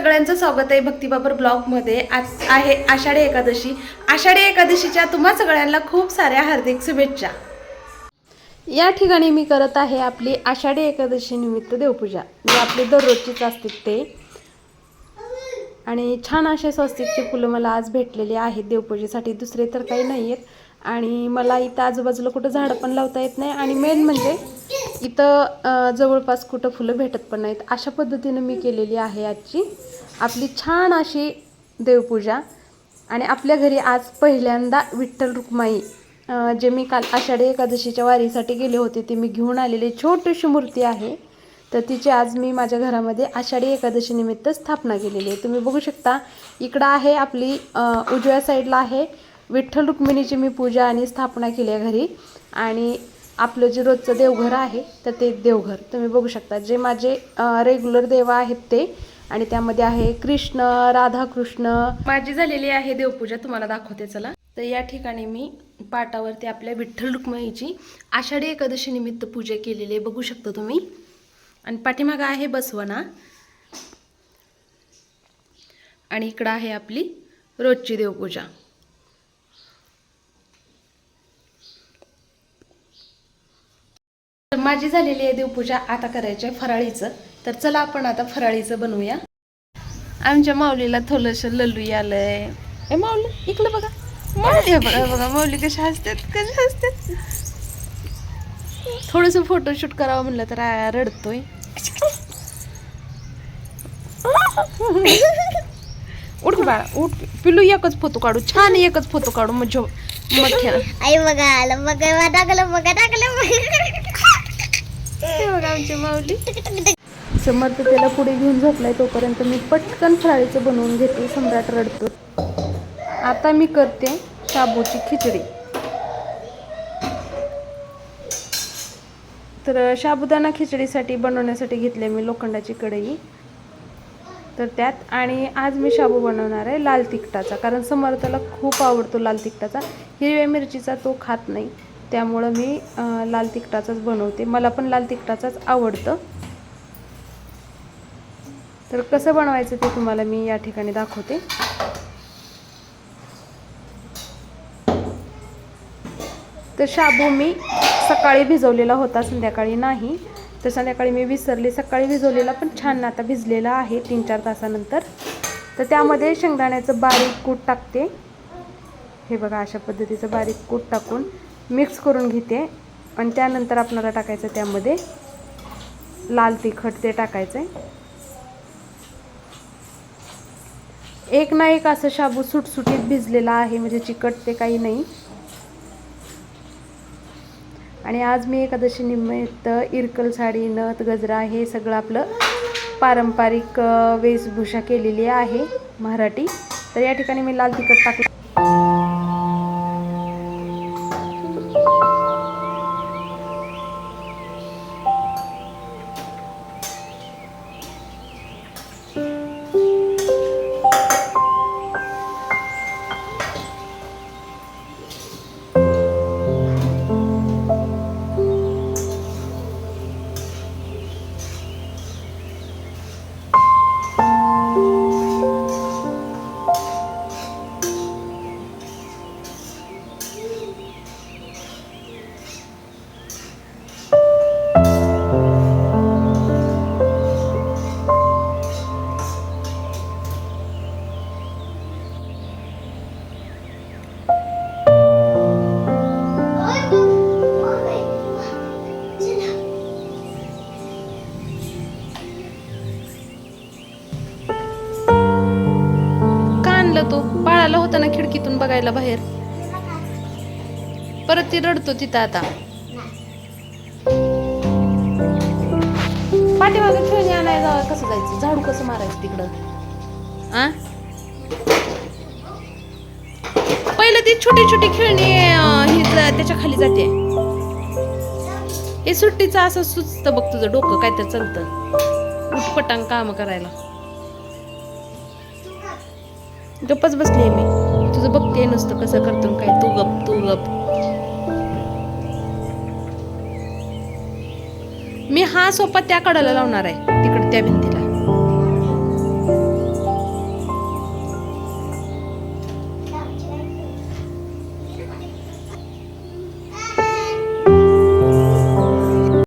सगळ्यांचं स्वागत आहे भक्तिबाबर ब्लॉगमध्ये आज आहे आषाढी एकादशी. आषाढी एकादशीच्या तुम्हा सगळ्यांना खूप साऱ्या हार्दिक शुभेच्छा. या ठिकाणी मी करत आहे आपली आषाढी एकादशी निमित्त देवपूजा जी आपली दररोजचीच असते ते. आणि छान असे स्वस्तिकची फुलं मला आज भेटलेली आहेत. देवपूजेसाठी दुसरे तर काही नाही आहेत आणि मला इथं आजूबाजूला कुठं झाडं पण लावता येत नाही. आणि मेन म्हणजे इथं जवळपास कुठं फुलं भेटत पण नाहीत. अशा पद्धतीनं मी केलेली आहे आजची. आपली छान अशी देवपूजा. आणि आपल्या घरी आज पहिल्यांदा विठ्ठल रुक्माई जे मी काल आषाढी एकादशीच्या वारीसाठी गेले होते ते मी घेऊन आलेली छोटीशी मूर्ती आहे. तर तिची आज मी माझ्या घरामध्ये आषाढी एकादशीनिमित्त स्थापना केलेली आहे. तुम्ही बघू शकता इकडं आहे आपली उजव्या साईडला आहे. विठ्ठल रुक्मिणीची मी पूजा आणि स्थापना केली आहे घरी. आणि आपलं जे रोजचं देवघर आहे तर ते देवघर. तुम्ही बघू शकता जे माझे रेग्युलर देव आहेत ते. आणि त्यामध्ये आहे कृष्ण राधाकृष्ण. माझी झालेली आहे देवपूजा तुम्हाला दाखवते चला. तर या ठिकाणी मी पाटावरती आपल्या विठ्ठल रुक्मिणीची आषाढी एकादशी निमित्त पूजा केलेली आहे बघू शकता तुम्ही. आणि पाठीमागं आहे बसवना. आणि इकडं आहे आपली रोजची देवपूजा. माझी झालेली आहे देवपूजा. आता करायचं आहे फराळीचं. तर चला आपण आता फराळीचं बनवूया. आमच्या माऊलीला थोडंसं लल्लू आलंय ए माऊली इकडं बघा. माऊली बघा बघा माऊली कशा असतात कशा असतात थोडंसं फोटोशूट करावं म्हणलं तर रडतोय. उठ बाळा उठ पिलू एकच फोटो काढू छान एकच फोटो काढू मग मोठ्या आई बघा आलं बघा टाकलं बघा टाकलं आमची माऊली. समर्थ त्याला पुढे घेऊन झोपलाय तोपर्यंत मी पटकन फ्राळीचं बनवून घेते सम्राट रडतो. आता मी करते शाबूची खिचडी. तर साबुदाणा खिचडीसाठी बनवण्यासाठी घेतले मी लोखंडाची कढई. तर त्यात आणि आज मी शाबू बनवणार आहे लाल तिखटाचा कारण समर्थाला खूप आवडतो लाल तिखटाचा. हिरव्या मिरचीचा तो खात नाही. त्यामुळं मी लाल तिखटाचाच बनवते. मला पण लाल तिखटाचाच आवडतं. तर कसं बनवायचं ते तुम्हाला मी या ठिकाणी दाखवते. तर शाबू मी सकाळी भिजवलेला होता संध्याकाळी नाही. तर संध्याकाळी मी विसरले सकाळी भिजवलेला पण छान आता भिजलेला आहे तीन चार तासानंतर. तर त्यामध्ये शेंगदाण्याचं बारीक कूट टाकते. हे बघा अशा पद्धतीचं बारीक कूट टाकून मिक्स करून घेते. आणि त्यानंतर आपणाला टाकायचं त्यामध्ये लाल तिखट ते टाकायचं आहे एक ना एक असं शाबू सुटसुटीत भिजलेला आहे म्हणजे चिकट ते काही नाही. आणि आज मी एकादशी निमित्त इरकल साडी नथ गजरा हे सगळं आपलं पारंपरिक वेशभूषा केलेली आहे मराठी. तर या ठिकाणी मी लाल तिखट टाकलं तो बाळाला होता ना खिडकीतून बघायला बाहेर. परत ती रडतो तिथं आता. पाठीमागे खेळणी आणायला जावं कसं जायचं? झाडू कसं मारायचं तिकडं? आ? पहिलं ती छोटी छोटी खेळणी ही त्याच्याखाली जाते. हे सुट्टीचं असं सुचतं बघ तुझं डोकं काय तर चालतं. उठपटांग काम करायला. गप्पच बसली मी. तुझं बघते नुसतं कसं करतो काय. तू गप तू गप. मी हा सोपा त्या कडाला लावणार आहे. तिकडे त्या भिंतीला.